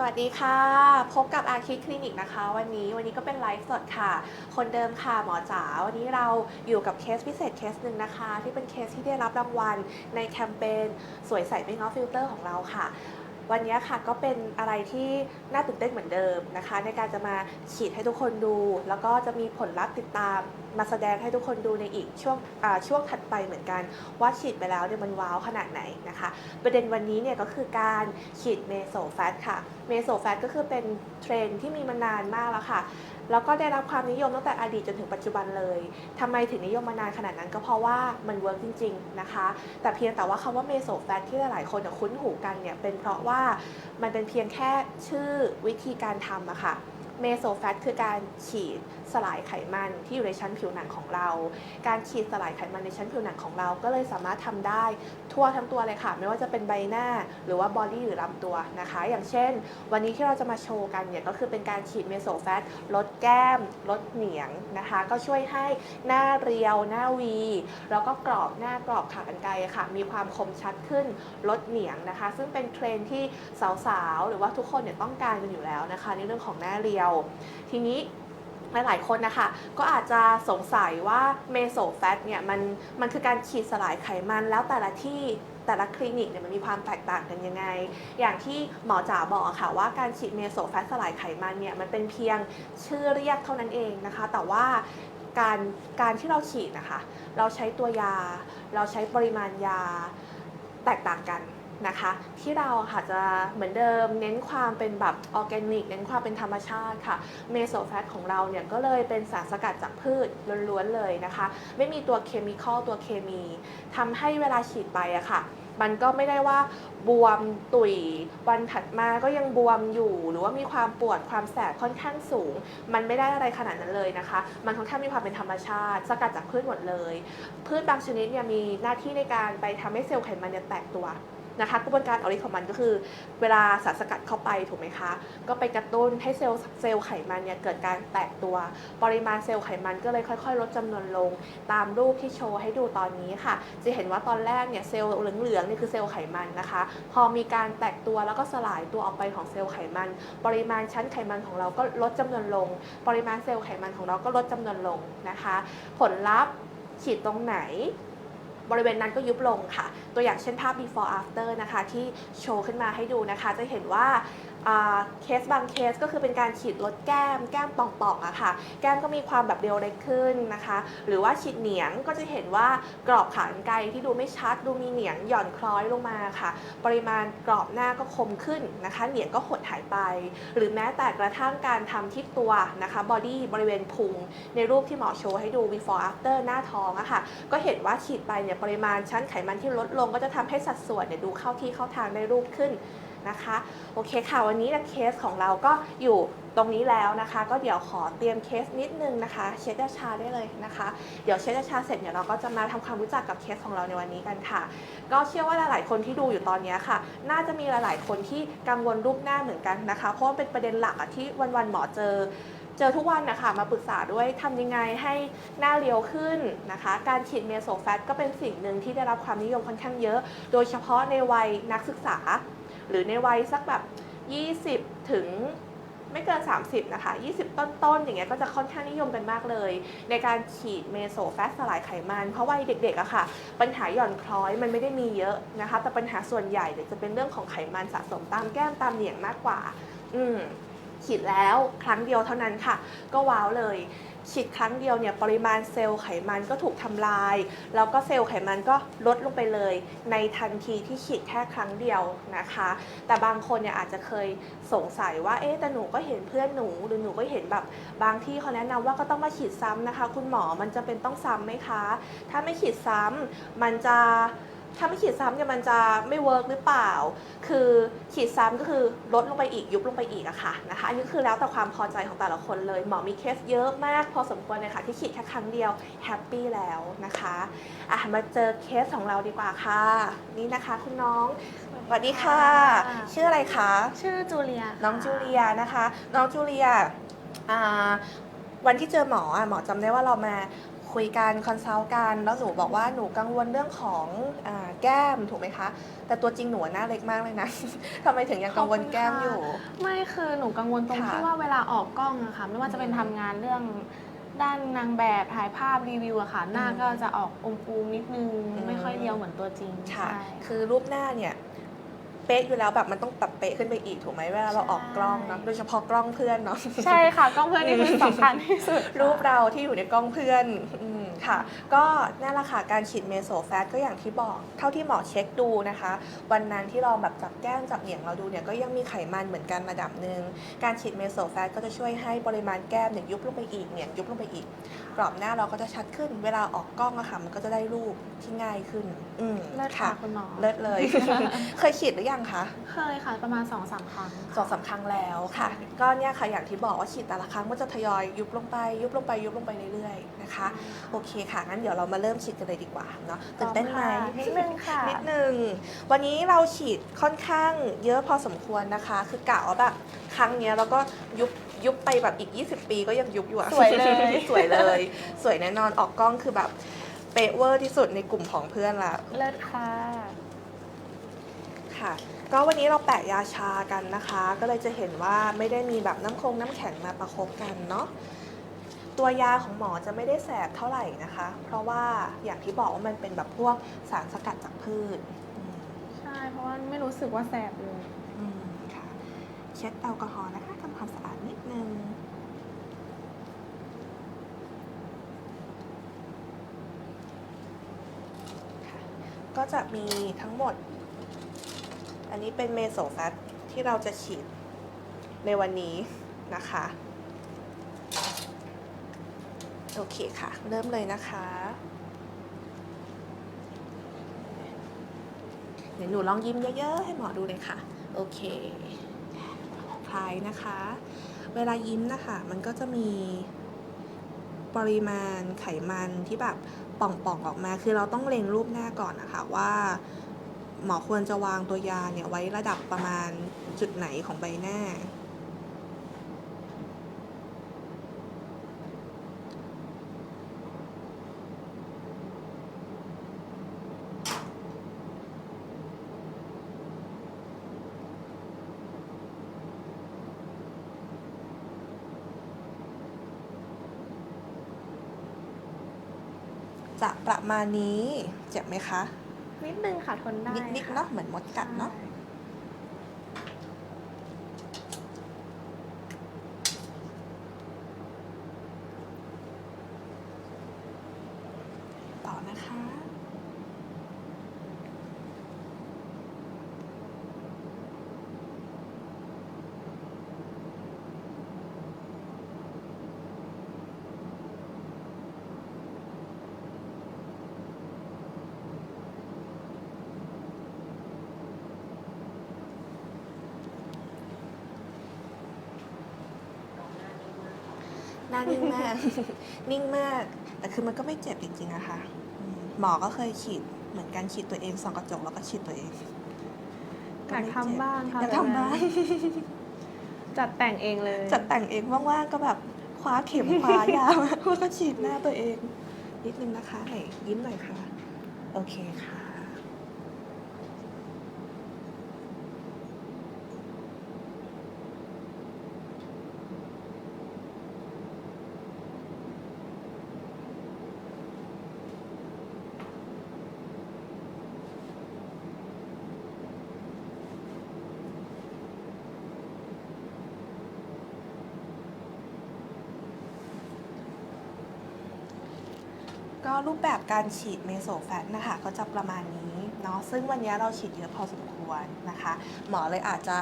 สวัสดีค่ะ พบกับอาคิดคลินิกนะคะ วันนี้วันนี้ก็เป็นไลฟ์สดค่ะ คนเดิมค่ะหมอจ๋าวันนี้เราอยู่กับเคสพิเศษเคสหนึ่งนะคะ ที่เป็นเคสที่ได้รับรางวัลในแคมเปญสวยใสไม่ง้อฟิลเตอร์ของเราค่ะ วันนี้ค่ะก็เป็นอะไรที่น่าตื่นเต้นเหมือนเดิมนะคะ ในการจะมาฉีดให้ทุกคนดู แล้วก็จะมีผลลัพธ์ติดตามมาแสดงให้ทุกคนดูในอีกช่วงช่วงถัดไปเหมือนกัน ว่าฉีดไปแล้วเนี่ยมันว้าวขนาดไหนนะคะ ประเด็นวันนี้เนี่ยก็คือการฉีดเมโซแฟตค่ะเมโซแฟตก็คือเป็นเทรนที่มีมานานมากแล้วค่ะ แล้วก็ได้รับความนิยมตั้งแต่อดีตจนถึงปัจจุบันเลยทำไมถึงนิยมมานานขนาดนั้นก็เพราะว่ามันเวิร์กจริง ๆ นะคะ แต่เพียงแต่ว่าคำว่าเมโซแฟตที่หลายๆคนคุ้นหูกันเนี่ยเป็นเพราะว่ามันเป็นเพียงแค่ชื่อวิธีการทำอะค่ะเมโซแฟตคือการฉีด สลายไขมันที่อยู่ในชั้นผิวหนังของเรา การฉีดสลายไขมันในชั้นผิวหนังของเรา ก็เลยสามารถทำได้ทั่วทั้งตัวเลยค่ะ ไม่ว่าจะเป็นใบหน้าหรือว่าบอดี้หรือลำตัวนะคะ อย่างเช่น วันนี้ที่เราจะมาโชว์กันเนี่ยก็คือเป็นการฉีดเมโซแฟตลดแก้ม ลดเหนียงนะคะ ก็ช่วยให้หน้าเรียว หน้าวี แล้วก็กรอบหน้ากรอบขากรรไกรค่ะ มีความคมชัดขึ้นลดเหนียงนะคะ ซึ่งเป็นเทรนที่สาวๆ หรือว่าทุกคนเนี่ยต้องการกันอยู่แล้วนะคะ ในเรื่องของหน้าเรียว ทีนี้ หลายๆคนนะคะก็อาจจะสงสัยว่าเมโซแฟตเนี่ยมันมันคือการฉีดสลายไขมันแล้วแต่ละที่แต่ละคลินิกเนี่ยมันมีความแตกต่างกันยังไง อย่างที่หมอจ๋าบอกค่ะว่าการฉีดเมโซแฟตสลายไขมันเนี่ยมันเป็นเพียงชื่อเรียกเท่านั้นเองนะคะ แต่ว่าการการที่เราฉีดนะคะ เราใช้ตัวยา เราใช้ปริมาณยาแตกต่างกัน นะคะ ที่เราค่ะจะเหมือนเดิมเน้นความเป็นแบบออร์แกนิก เน้นความเป็นธรรมชาติค่ะเมโซแฟตของเราเนี่ยก็เลยเป็นสารสกัดจากพืชล้วนๆเลยนะคะ ไม่มีตัวเคมีคอลตัวเคมีทำให้เวลาฉีดไปอะค่ะมันก็ไม่ได้ว่าบวมตุยวันถัดมาก็ยังบวมอยู่ หรือว่ามีความปวดความแสบค่อนข้างสูง มันไม่ได้อะไรขนาดนั้นเลยนะคะ มันค่อนข้างมีความเป็นธรรมชาติสกัดจากพืชหมดเลย พืชบางชนิดเนี่ยมีหน้าที่ในการไปทำให้เซลล์ไขมันเนี่ยแตกตัว นะคะกระบวนการออกฤทธิ์ของมันก็คือ เวลาสารสกัดเข้าไปถูกไหมคะ ก็ไปกระตุ้นให้เซลล์เซลล์ไขมันเนี่ยเกิดการแตกตัว ปริมาณเซลล์ไขมันก็เลยค่อย ๆ ลดจำนวนลง ตามรูปที่โชว์ให้ดูตอนนี้ค่ะ จะเห็นว่าตอนแรกเนี่ยเซลล์เหลืองๆนี่คือเซลล์ไขมันนะคะ พอมีการแตกตัวแล้วก็สลายตัวออกไปของเซลล์ไขมัน ปริมาณชั้นไขมันของเราก็ลดจำนวนลง ปริมาณเซลล์ไขมันของเราก็ลดจำนวนลงนะคะ ผลลัพธ์ฉีดตรงไหน บริเวณนั้นก็ยุบลงค่ะ ตัวอย่างเช่นภาพ before after นะคะที่โชว์ขึ้นมาให้ดูนะคะ จะเห็นว่าอ่า เคสบางเคสก็คือเป็นการฉีดลดแก้ม แก้มป่องๆอะค่ะ แก้มก็มีความแบบเรียวเล็กขึ้นนะคะ หรือว่าฉีดเหนียงก็จะเห็นว่ากรอบขากรรไกรที่ดูไม่ชัด ดูมีเหนียงหย่อนคล้อยลงมาค่ะ ปริมาณกรอบหน้าก็คมขึ้นนะคะ เหนียงก็หดหายไป หรือแม้แต่กระทั่งการทำที่ตัวนะคะบอดี้บริเวณพุง ในรูปที่หมอโชว์ให้ดู before after หน้าท้องอะค่ะ ก็เห็นว่าฉีดไปเนี่ยปริมาณชั้นไขมันที่ลดลงก็จะทำให้สัดส่วนเนี่ยดูเข้าที่เข้าทางได้รูปขึ้น นะคะ โอเคค่ะวันนี้เคสของเราก็อยู่ตรงนี้แล้วนะคะ ก็เดี๋ยวขอเตรียมเคสนิดนึงนะคะ เช็ดยาชาได้เลยนะคะ เดี๋ยวเช็ดยาชาเสร็จเนี่ยเราก็จะมาทำความรู้จักกับเคสของเราในวันนี้กันค่ะ ก็เชื่อว่าหลาย ๆ คนที่ดูอยู่ตอนนี้ค่ะ น่าจะมีหลาย ๆ คนที่กังวลรูปหน้าเหมือนกันนะคะ เพราะว่าเป็นประเด็นหลักอะที่วัน ๆ หมอเจอเจอทุกวันนะคะมาปรึกษาด้วยทำยังไงให้หน้าเรียวขึ้นนะคะ การฉีดเมโซแฟตก็เป็นสิ่งหนึ่งที่ได้รับความนิยมค่อนข้างเยอะ โดยเฉพาะในวัยนักศึกษา หรือในวัยสักแบบ 20 ถึงไม่เกิน 30 นะคะ 20 ต้นๆ อย่างเงี้ยก็จะค่อนข้างนิยมกันมากเลย ในการฉีดเมโซแฟตสลายไขมัน เพราะวัยเด็กๆอะค่ะ ปัญหาหย่อนคล้อยมันไม่ได้มีเยอะนะคะ แต่ปัญหาส่วนใหญ่เนี่ยจะเป็นเรื่องของไขมันสะสมตามแก้มตามเหนียงมากกว่า อืมฉีดแล้วครั้งเดียวเท่านั้นค่ะ ก็ว้าวเลย ฉีดครั้งเดียวเนี่ยปริมาณเซลล์ไขมันก็ถูกทำลาย แล้วก็เซลล์ไขมันก็ลดลงไปเลย ในทันทีที่ฉีดแค่ครั้งเดียวนะคะ แต่บางคนเนี่ยอาจจะเคยสงสัยว่าเอ๊ะแต่หนูก็เห็นเพื่อนหนู หรือหนูก็เห็นแบบบางที่เขาแนะนำว่าก็ต้องมาฉีดซ้ำนะคะ คุณหมอมันจะเป็นต้องซ้ำไหมคะ ถ้าไม่ฉีดซ้ำมันจะ ถ้าไม่ฉีดซ้ำเนี่ยมันจะไม่เวิร์กหรือเปล่า คือฉีดซ้ำก็คือลดลงไปอีกยุบลงไปอีกอะค่ะนะคะ อันนี้คือแล้วแต่ความพอใจของแต่ละคนเลย หมอมีเคสเยอะมากพอสมควรเลยค่ะ ที่ฉีดแค่ครั้งเดียวแฮปปี้แล้วนะคะอะมาเจอเคสของเราดีกว่าค่ะ นี่นะคะคุณน้องสวัสดีค่ะ ชื่ออะไรคะ ชื่อจูเลียค่ะน้องจูเลียนะคะ น้องจูเลียอ่าวันที่เจอหมออะหมอจำได้ว่าเรามา คุคุยกันคอนซัลท์กัน แล้วหนูบอกว่าหนูกังวลเรื่องของอาแก้มถูกไหมคะ แต่ตัวจริงหนูหน้าเล็กมากเลยนะทำไมถึงยังกังวลแก้มอยู่ ไม่คือหนูกังวลตรงค่ะที่ว่าเวลาออกกล้องอะค่ะ ไม่ว่าจะเป็นอืมทำงานเรื่องด้านนางแบบถ่ายภาพรีวิวอะค่ะ หน้าอืมก็จะออกอมฟูมนิดนึงอืมไม่ค่อยเรียวเหมือนตัวจริงค่ะใช่คือรูปหน้าเนี่ย เป๊ะอยู่แล้วแบบมันต้องตัดเป๊ะขึ้นไปอีกถูกไหมเวลาเราออกกล้องเนาะใช่โดยเฉพาะกล้องเพื่อนเนาะใช่ค่ะกล้องเพื่อนนี่คือสำคัญที่สุดค่ะรูปเราที่อยู่ในกล้องเพื่อนอืม ค่ะ ก็นั่นแหละค่ะการฉีดเมโซแฟตก็อย่างที่บอก เท่าที่หมอเช็คดูนะคะ วันนั้นที่ลองแบบจับแก้มจับเหนียงเราดูเนี่ยก็ยังมีไขมันเหมือนกันระดับหนึ่งการฉีดเมโซแฟตก็จะช่วยให้ปริมาณแก้มเนี่ยยุบลงไปอีกเหนียงยุบลงไปอีก กรอบหน้าเราก็จะชัดขึ้น เวลาออกกล้องอะค่ะมันก็จะได้รูปที่ง่ายขึ้น อืมเลิศค่ะคุณหมอเลิศเลย เคยฉีดหรือยังคะเคยค่ะ ประมาณ2อสามครั้งสองสามครั้งแล้วค่ะ ก็เนี่ยค่ะอย่างที่บอกว่าฉีดแต่ละครั้งมันจะทยอยยุบลงไปยุบลงไปยุบลงไปเรื่อยๆนะคะโอเคค่ะ งั้นเดี๋ยวเรามาเริ่มฉีดกันเลยดีกว่าเนาะตื่นเต้นไหมนิดนึงค่ะ นิดนึง วันนี้เราฉีดค่อนข้างเยอะพอสมควรนะคะ คือกะว่าแบบครั้งเนี้ยเราก็ยุบยุบไปแบบอีก 20 ปีก็ยังยุบอยู่อะสวยเลย สวยเลย สวยแน่นอนออกกล้องคือแบบเป๊ะเวอร์ที่สุดในกลุ่มของเพื่อนละเลิศค่ะ ค่ะ ก็วันนี้เราแปะยาชากันนะคะ ก็เลยจะเห็นว่าไม่ได้มีแบบน้ำคงน้ำแข็งมาประคบกันเนาะ ตัวยาของหมอจะไม่ได้แสบเท่าไหร่นะคะ เพราะว่าอย่างที่บอกว่ามันเป็นแบบพวกสารสกัดจากพืชอืมใช่ เพราะว่าไม่รู้สึกว่าแสบเลยอืมค่ะเช็ดแอลกอฮอล์นะคะทำความสะอาดนิดนึงค่ะก็จะมีทั้งหมด อันนี้เป็นเมโซแฟตที่เราจะฉีดในวันนี้นะคะ โอเคค่ะ เริ่มเลยนะคะเดี๋ยวหนูลองยิ้มเยอะๆ ให้หมอดูเลยค่ะ โอเคคลายนะคะ เวลายิ้มนะคะ มันก็จะมีปริมาณไขมันที่แบบป่องๆออกมา คือเราต้องเล็งรูปหน้าก่อนนะคะว่าหมอควรจะวางตัวยาเนี่ยไว้ระดับประมาณจุดไหนของใบหน้า จะประมาณนี้ เจ็บไหมคะ นิดนึงค่ะทนได้นิดๆค่เนาะเหมือนมดกัดเนาะ ใช่ ต่อนะคะ ห น้านิ่งมาก นิ่งมาก แต่คือมันก็ไม่เจ็บจริงๆอะค่ะอืมหมอก็เคยฉีดเหมือนกันฉีดตัวเองส่องกระจกแล้วก็ฉีดตัวเองอยากทำบ้างค่ะอยากทำบ้าง จัดแต่งเองเลย จัดแต่งเองว่างๆก็แบบคว้าเข็ม คว้ายาวแล้วก็ฉีดหน้าตัวเอง นิดนึงนะคะไหนยิ้มหน่อยค่ะ โอเคค่ะ รูปแบบการฉีดเมโซแฟตนะคะก็จะประมาณนี้เนาะซึ่งวันนี้เราฉีดเยอะพอสมควรนะคะ หมอเลยอาจจะ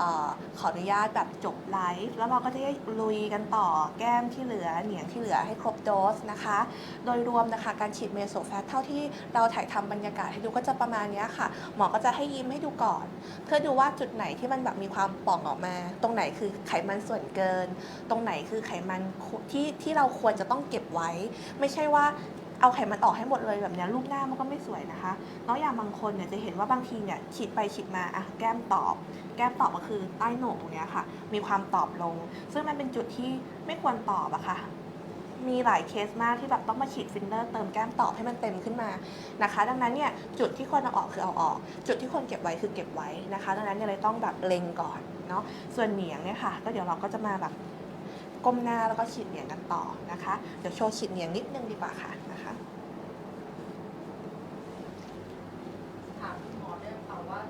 ออขออนุญาตแบบจบไลฟ์แล้วเราก็จะลุยกันต่อแก้มที่เหลือเหนียงที่เหลือให้ครบโดสนะคะ โดยรวมนะคะการฉีดเมโซแฟตเท่าที่เราถ่ายทำบรรยากาศให้ดูก็จะประมาณนี้ค่ะ หมอก็จะให้ยิ้มให้ดูก่อน เพื่อดูว่าจุดไหนที่มันแบบมีความป่องออกมา ตรงไหนคือไขมันส่วนเกิน ตรงไหนคือไขมันที่ที่เราควรจะต้องเก็บไว้ ไม่ใช่ว่า เอาไขมันออกให้หมดเลยแบบนี้รูปหน้ามันก็ไม่สวยนะคะน้องอย่างบางคนเนี่ยจะเห็นว่าบางทีเนี่ยฉีดไปฉีดมาอะแก้มตอบ แก้มตอบก็คือใต้โหนกตรงเนี้ยค่ะ มีความตอบลง ซึ่งมันเป็นจุดที่ไม่ควรตอบอะค่ะมมีหลายเคสมากที่แบบต้องมาฉีดฟิลเลอร์เติมแก้มตอบให้มันเต็มขึ้นมานะคะ ดังนั้นเนี่ยจุดที่ควรเอาออกคือเอาออก จุดที่ควรเก็บไว้คือเก็บไว้นะคะ ดังนั้นเนี่ยเลยต้องแบบเล็งก่อนเนาะส่วนเหนียงเนี่ยค่ะ ก็เดี๋ยวเราก็จะมาแบบ ก้มหน้าแล้วก็ฉีดเหนียงกันต่อนะคะ เดี๋ยวโชว์ฉีดเหนียงนิดนึงดีกว่าค่ะนะคะถามคุณหมอด้วยค่ะว่า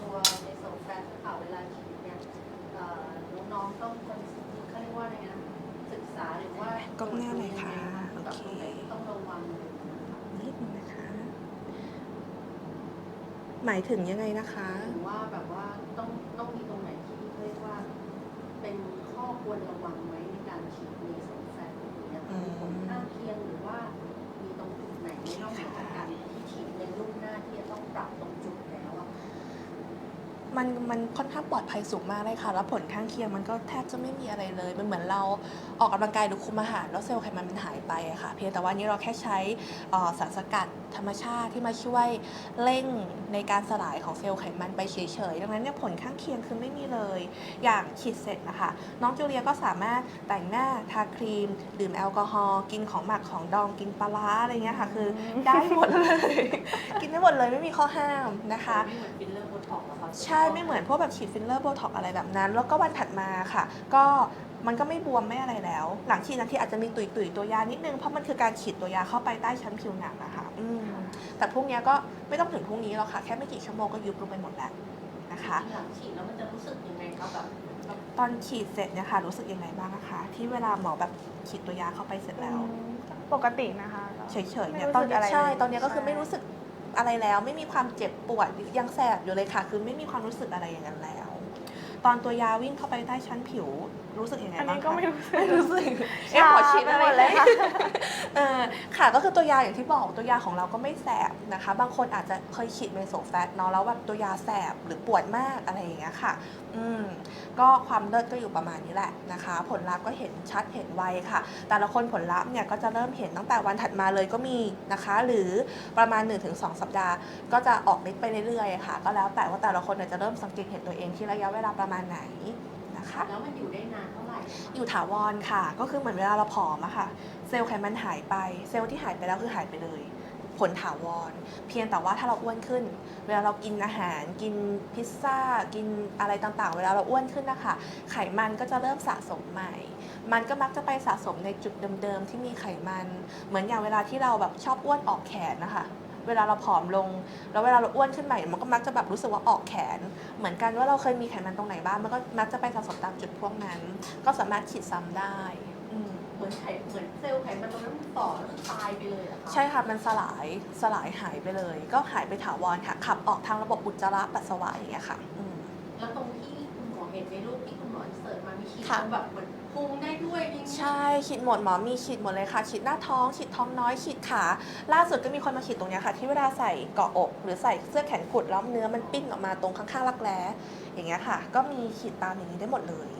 ตัวในโซแฟตค่ะเวลาฉีดเนี่ยเอ่อน้องๆต้องคนเขาเรียกว่าอะไรนะศึกษาหรือว่าก้มหน้าหน่อยค่ะแบบโอเคตรงไหนที่ต้องระวังนิดนึงนะคะ หมายถึงยังไงนะคะหรือว่าแบบ ที่ มันมันค่อนข้างปลอดภัยสูงมากเลยค่ะ แล้วผลข้างเคียงมันก็แทบจะไม่มีอะไรเลย มันเหมือนเราออกกำลังกายหรือคุมอาหาร แล้วเซลล์ไขมันมันหายไปอะค่ะ เพียงแต่ว่านี้เราแค่ใช้เอ่อสารสกัดธรรมชาติที่มาช่วยเร่งในการสลายของเซลล์ไขมันไปเฉยๆ ดังนั้นเนี่ยผลข้างเคียงคือไม่มีเลย อย่างฉีดเสร็จนะคะน้องจูเลียก็สามารถแต่งหน้าทาครีม ดื่มแอลกอฮอล์กินของหมักของดองกินปลาร้าอะไรเงี้ยค่ะ คือได้หมดเลย กินได้หมดเลยไม่มีข้อห้ามนะคะไม่เหมือนฟิลเลอร์โบท็อกซ์อะค่ะ ใช่ไม่เหมือนพวกแบบฉีดฟิลเลอร์โบท็อกอะไรแบบนั้น แล้วก็วันถัดมาค่ะ ก็มันก็ไม่บวมไม่อะไรแล้ว หลังฉีดนาทีอาจจะมีตุยตุยๆตัวยานิดนึง เพราะมันคือการฉีดตัวยาเข้าไปใต้ชั้นผิวหนังนะคะอืมแต่พวกเนี้ยก็ไม่ต้องถึงพรุ่งนี้หรอกค่ะ แค่ไม่กี่ชั่วโมงก็ยุบลงไปหมดแล้วนะคะหลังฉีดแล้วมันจะรู้สึกยังไงครับแบบแบบตอนฉีดเสร็จเนี่ยค่ะรู้สึกยังไงบ้างนะคะ ที่เวลาหมอแบบฉีดตัวยาเข้าไปเสร็จแล้ว ปกตินะคะเฉยๆไม่เนี่ยรู้ตอนสึกเนี้ยอะไรใช่เลยตอนเนี้ยก็คือใช่ไม่รู้สึก อะไรแล้ว ไม่มีความเจ็บปวดยังแสบอยู่เลยค่ะ คือไม่มีความรู้สึกอะไรอย่างนั้นแล้ว ตอนตัวยาวิ่งเข้าไปใต้ชั้นผิวรู้สึกยังไงอันบ้างนี้คะก็ไม่รู้สึก ไม่รู้สึกชาเอ๊ะขอฉีดอะไรไปหมดเลยค่ะ เออค่ะก็คือตัวยาอย่างที่บอกตัวยาของเราก็ไม่แสบ นะคะ บางคนอาจจะเคยฉีดเมโซแฟตเนาะแล้วแบบตัวยาแสบหรือปวดมากอะไรอย่างเงี้ยค่ะ อืมก็ความเลิศก็อยู่ประมาณนี้แหละนะคะ ผลลัพธ์ก็เห็นชัดเห็นไวค่ะ แต่ละคนผลลัพธ์เนี่ยก็จะเริ่มเห็นตั้งแต่วันถัดมาเลยก็มีนะคะ หรือประมาณ 1-2 สัปดาห์ ก็จะออกฤทธิ์ไปเรื่อยๆค่ะ ก็แล้วแต่ว่าแต่ละคนเนี่ยจะเริ่มสังเกตเห็นตัวเองที่ระยะเวลาประมาณไหนนะคะแล้วมันอยู่ได้นานเท่าไหร่ อยู่ถาวรค่ะ ก็คือเหมือนเวลาเราผอมอะค่ะ เซลล์ไขมันหายไป เซลล์ที่หายไปแล้วคือหายไปเลย ผลถาวร เพียงแต่ว่าถ้าเราอ้วนขึ้น เวลาเรากินอาหาร กินพิซซ่า กินอะไรต่างๆ เวลาเราอ้วนขึ้นนะคะไขมันก็จะเริ่มสะสมใหม่ มันก็มักจะไปสะสมในจุดเดิมๆที่มีไขมัน เหมือนอย่างเวลาที่เราแบบชอบอ้วนออกแขนนะคะเวลาเราผอมลง แล้วเวลาเราอ้วนขึ้นใหม่ มันก็มักจะแบบรู้สึกว่าออกแขน เหมือนกันว่าเราเคยมีไขมันตรงไหนบ้าง มันก็มักจะไปสะสมตามจุดพวกนั้น ก็สามารถฉีดซ้ำได้ เหมือนไขเหมือนเซลล์ไขมันตรงนั้นมันต่อแล้วมันตายไปเลยเหรอคะใช่ค่ะมันสลายสลายหายไปเลย ก็หายไปถาวรค่ะ ขับออกทางระบบอุจจาระปัสสาวะอย่างเงี้ยค่ะอืม แล้วตรงที่คุณหมอเห็นในรูปที่คุณหมออินเสิร์ตมามีขีดค่ะตรงแบบเหมือนพุงได้ด้วยนี่ใช่ฉีดหมดหมอมีฉีดหมดเลยค่ะฉีดหน้าท้องฉีดท้องน้อยฉีดขาล่าสุดก็มีคนมาฉีดตรงเนี้ยค่ะ ที่เวลาใส่เกาะอก หรือใส่เสื้อแขนกุดแล้วเนื้อมันปิ้นออกมาตรงข้างๆรักแร้อย่างเงี้ยค่ะ ก็มีฉีดตามอย่างนี้ได้หมดเลยอืม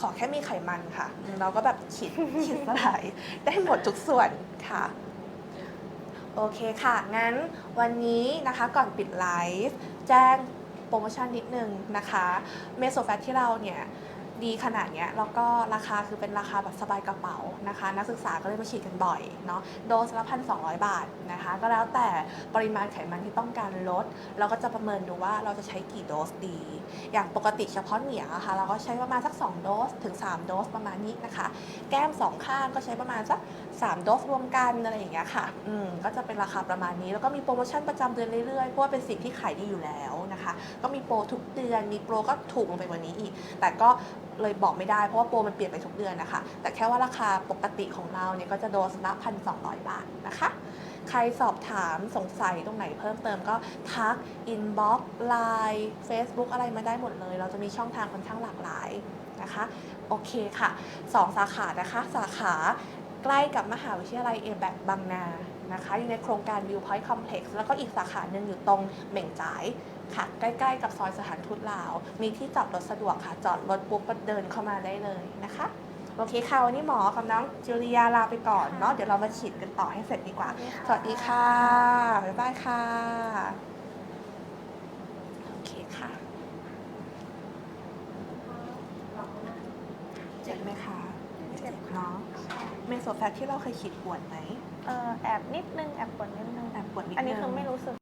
ขอแค่มีไขมันค่ะ เราก็แบบขีดขีดสลายได้หมดทุกส่วนค่ะ โอเคค่ะ งั้นวันนี้นะคะก่อนปิดไลฟ์แจ้งโปรโมชั่นนิดนึงนะคะ เมโซแฟตที่เราเนี่ย ดีขนาดเนี้ยแล้วก็ราคาคือเป็นราคาแบบสบายกระเป๋านะคะ นักศึกษาก็เลยมาฉีดกันบ่อยเนาะโดสละพันสองบาทนะคะ ก็แล้วแต่ปริมาณไขมันที่ต้องการลด เราก็จะประเมินดูว่าเราจะใช้กี่โดสดี อย่างปกติเฉพาะเหนียค่ะ เราก็ใช้ประมาณสัก 2 โดสถึง 3 โดสประมาณนี้นะคะ แก้มสองข้างก็ใช้ประมาณสัก 3 โดสรวมกันอะไรอย่างเงี้ยค่ะอืมก็จะเป็นราคาประมาณนี้แล้วก็มีโปรโมชั่นประจำเดือนเรื่อยๆเพราะว่าเป็นสิ่งที่ขายดีอยู่แล้ว นะคะ ก็มีโปรทุกเดือน มีโปรก็ถูกลงไปกว่านี้อีก แต่ก็เลยบอกไม่ได้เพราะว่าโปรมันเปลี่ยนไปทุกเดือนนะคะ แต่แค่ว่าราคาปกติของเราเนี่ยก็จะโดสละพันสองบาทนะคะ ใครสอบถามสงสัยตรงไหนเพิ่มเติมก็ทัก inbox line facebook อะไรมาได้หมดเลย เราจะมีช่องทางค่อนข้างหลากหลายนะคะ โอเคค่ะ 2 สาขานะคะ สาขาใกล้กับมหาวิทยาลัยเอแบกบางนานะคะ อยู่ในโครงการ Viewpoint Complex แล้วก็อีกสาขาหนึ่งอยู่ตรงเหม่งจ่าย ค่ะใกล้ๆ กับซอยสถานทูตลาว มีที่จอดรถสะดวกค่ะ จอดรถปุ๊บก็เดินเข้ามาได้เลยนะคะโอเคค่ะวันนี้หมอกับน้องจูเลียลาไปก่อนเนาะเดี๋ยวเรามาฉีดกันต่อให้เสร็จดีกว่า สวัสดีค่ะ บ๊ายบายค่ะโอเคค่ะเจ็บไหมคะไม่เจ็บเนาะใช่เมโซแฟตที่เราเคยฉีดปวดไหมเออแอบนิดนึง แอบปวดนิดนึง แอบปวดนิดนึง อันนี้คือไม่รู้สึก